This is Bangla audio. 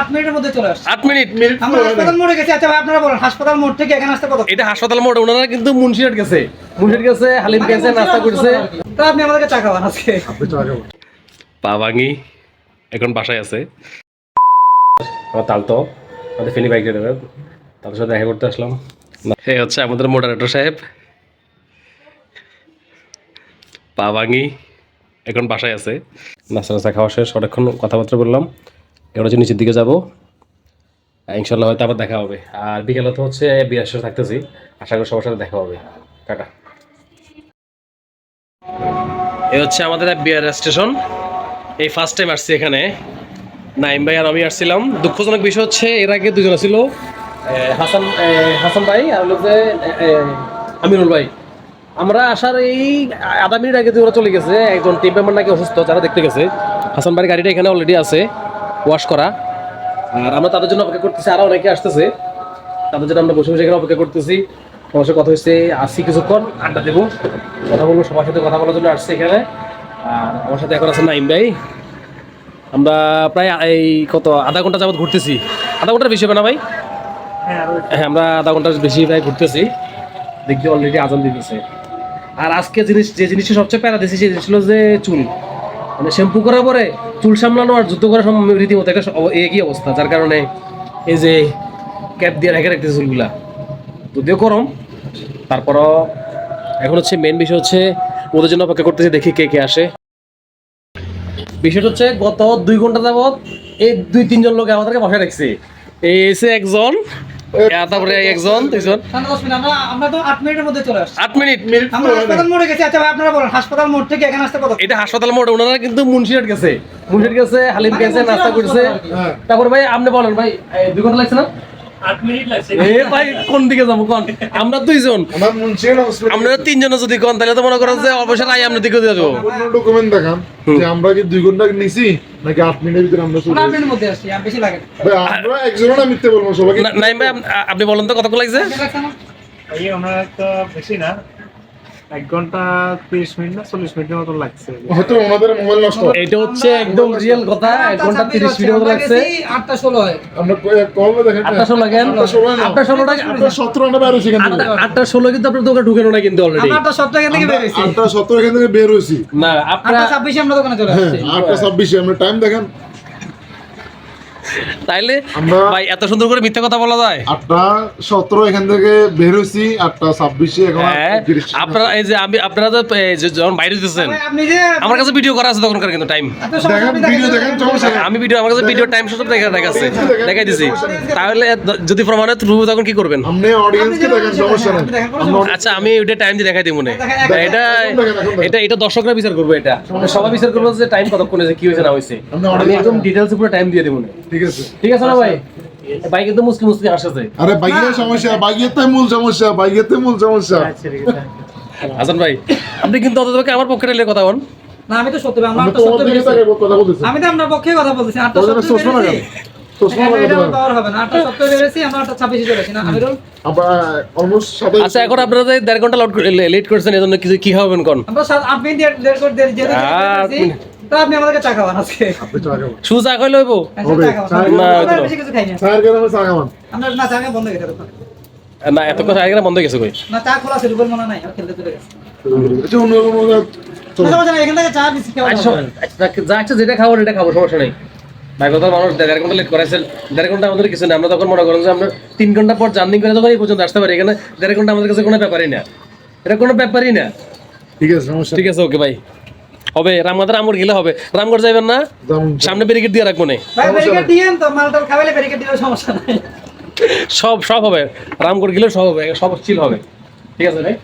আট মিনিটের মধ্যে চলে আসছে। আট মিনিট। আমরা হাসপাতাল মোড়ে গেছি। আচ্ছা ভাই আপনারা বলেন হাসপাতাল মোড় থেকে এখানে আসতে কত? এটা হাসপাতাল মোড় ওনারা কিন্তু মুন্সিরহাট গেছে। মুন্সিরহাট গেছে হালিম গেছে নাস্তা করছে। তো আপনি আমাদেরকে চা খাওয়ান আজকে। পা ভাঙি এখন বাসায় আছে। আমার তালতো আমাদের ফেনি বাইক ড্রাইভার তাদের সাথে দেখা করতে আসলাম। এই হচ্ছে আমাদের মোডারেটর সাহেব। পা ভাঙি এখন বাসায় আছে। নাস্তা নাস্তা খাওয়া শেষ অনেকক্ষণ কথাবার্তা বললাম। এবার হচ্ছে নিচের দিকে যাব। ইনশাল্লাহ হয়তো আবার দেখা হবে। আর বিকেলে তো হচ্ছে সাথে থাকতেছি। আশা করি সবার সাথে দেখা হবে। টাটা। এ হচ্ছে আমাদের বিয়ার স্টেশন। এই ফার্স্ট টাইম আসছি এখানে। নাইম ভাই আর আমি আসছিলাম। দুঃখজনক বিষয় হচ্ছে, এর আগে দুজন ছিল হাসান হাসান ভাই আর হলো আমিরুল ভাই। আমরা আসার এই আধা মিনিট আগে ওরা চলে গেছে, একজন টিম মেম্বার নাকি অসুস্থ, যারা দেখতে গেছে। হাসান ভাইয়ের গাড়িটা এখানে অলরেডি আছে। ওয়াশ করা। আর আমরা তাদের জন্য অপেক্ষা করতেছি আরও অনেকে আসতেছে। তাদের জন্য আমরা বসে বসে এখানে অপেক্ষা করতেছি। তোমার সাথে কথা হচ্ছে আসি কিছুক্ষণ আড্ডা দেবো। কথা বলব সবার সাথে কথা বলার জন্য আসছে এখানে। আর আমার সাথে এখন আছে নাইম ভাই। আমরা প্রায় এই কত আধা ঘণ্টা যাবত ঘুরতেছি। আধা ঘণ্টার বেশি হবে না ভাই? হ্যাঁ আমরা আধা ঘণ্টার বেশি প্রায় ঘুরতেছি। দেখছি অলরেডি আজান দিতেছে। আর আজকে জিনিস যে জিনিসটা সবচেয়ে প্যারা দিয়েছি সেই জিনিস হলো যে চুল। মানে শ্যাম্পু করার পরে চুল সামলানো আর যুদ্ধ সম- রীতিমতো। একটা একই অবস্থা? যার কারণে এই যে ক্যাপ দিয়ে রেখে রাখতেছে চুলগুলা। যদিও গরম, তারপরও এখন হচ্ছে মেন বিষয় হচ্ছে ওদের জন্য অপেক্ষা করতেছি, দেখি কে কে আসে। বিষয়টা হচ্ছে গত দুই ঘণ্টা যাবত এই দুই তিনজন লোক আমাদেরকে বসে রাখছে। এই এসে একজন তারপরে একজন দুইজন। আমরা আমরা তো আট মিনিটের মধ্যে চলে আসছি। আট মিনিট। আমরা হাসপাতাল মোড়ে গেছি। আচ্ছা ভাই আপনারা বলেন হাসপাতাল মোড় থেকে এখানে আসতে কত এটা হাসপাতাল মোড় ওনারা কিন্তু মুন্সিরহাট গেছে। মুন্সিরহাট গেছে হালিম গেছে নাস্তা করছে। তারপর ভাই আপনি বলেন ভাই এই দুই ঘণ্টা লাগছে না? ভাই কোন দিকে যাব কোন? আমরা দুইজন। আমার তিনজন যদি কোন তাহলে তো মনে করেন যে অবশ্যই আই আমরা দিকে যাব। ডকুমেন্ট দেখান যে আমরা কি দুই ঘণ্টা নিছি? নাকি আট মিনিটের ভিতরে আমরা চলে? মধ্যে আসছি আর বেশি লাগে ভাই আমরা একজনও না মিথ্যে বলব সবাইকে নাই ভাই আপনি বলেন তো কতক্ষণ লাগছে? আমরা তো বেশি না এক ঘণ্টা তিরিশ মিনিট না চল্লিশ মিনিটের মতো লাগছে। হয়তো ওনাদের মোবাইল নষ্ট। এটা হচ্ছে একদম রিয়েল কথা এক ঘণ্টা তিরিশ মিনিট মতো লাগছে। আটটা ষোলো হয় আমরা কবে দেখেন। আটটা ষোলো কেন? আটটা ষোলো আটটা আটটা সতেরো আনা বের হয়েছি এখান আটটা- আটটা ষোলো কিন্তু আপনার দোকানে ঢুকেনো না কিন্তু অলরেডি আটটা সপ্তাহ এখান থেকে আমরা বেরিয়েছি আটটা সতেরো এখান থেকে বের হয়েছি? না আটটা আপনারা ছাব্বিশে আমরা দোকানে চলে হ্যাঁ আসছি। আটটা ছাব্বিশে। আমরা টাইম দেখেন তাইলে ভাই এত সুন্দর করে মিথ্যা কথা বলা যায়? আটটা সতেরো এখান থেকে বের হয়েছি আটটা ছাব্বিশে হ্যাঁ আপনারা এই যে আমি আপনারা যে যখন বাইরে আমার কাছে ভিডিও করা আছে তখনকার কিন্তু টাইম। আমি ভিডিও আমার কাছে ভিডিও টাইম সব দেখা দেখাচ্ছে দেখাই দিছি। তাহলে যদি প্রমাণে থ্রু তখন কি করবেন? আচ্ছা আমি ওইটা টাইম দিয়ে দেখাই দিই মনে। এটা। এটা এটা দর্শকরা বিচার করব এটা। সবাই বিচার করব যে টাইম কতক্ষণ হয়েছে কি হয়েছে না হয়েছে। আমি একদম ডিটেলস পুরো টাইম দিয়ে দেবো মনে। ঠিক আছে। ঠিক আছে না ভাই? ভাই কিন্তু মুসলিম মুসলিম আসছে আরে বাইকের সমস্যা বাইকেতে মূল সমস্যা বাইকেতে মূল সমস্যা। হাসান ভাই আপনি কিন্তু অতটাকে আমার পক্ষে রেলে কথা বল। না আমি তো সত্যি ভাই, আমরা তো। তাকাই কথা বলতেছি। আমি তো আপনার পক্ষে কথা বলতেছি আমিরুল? আমরা অলমোস্ট সাতাইশ আচ্ছা এখন আপনারা যে দেড় ঘণ্টা লেট করছেন এজন্য কিছু কি হবেন কোন? আমরা সাত দেড়- দেড় তো আপনি আমাদেরকে চা খাওয়ান আজকে। চা লইবো হ্যাঁ, না, বেশি কিছু খাই না। চা খাবেন আমরা না চা বন্ধ হয়ে গেছে না এত কথা আগে বন্ধ হয়ে গেছে কই? না চা খোলা ছিল বল মনে নাই আর খেলতে চলে গেছে। এটা অন্য কোনো চলো। না, সমস্যা নাই, এখান থেকে চা বিস্কিট খাওয়া আচ্ছা। আচ্ছা, যা আছে যেটা খাব এটা খাব সমস্যা নেই। ভাই কথা মানুষ দেড় ঘণ্টা লেট দেড় ঘণ্টা আমাদের কিছু না আমরা তখন মনে করেন যে আমরা তিন ঘণ্টা পর জার্নি করে তখন এই পর্যন্ত আসতে পারি। এখানে দেড় ঘণ্টা আমাদের কাছে কোনো ব্যাপারই না। এটা কোনো ব্যাপারই না। ঠিক আছে ঠিক আছে ওকে ভাই হবে রামগড় রামগড় গেলে হবে। রামগড় যাবেন না? সামনে ব্যারিকেড দিয়ে রাখব না। সব সব হবে। রামগড় গেলে সব হবে সব চিল হবে। ঠিক আছে ভাই?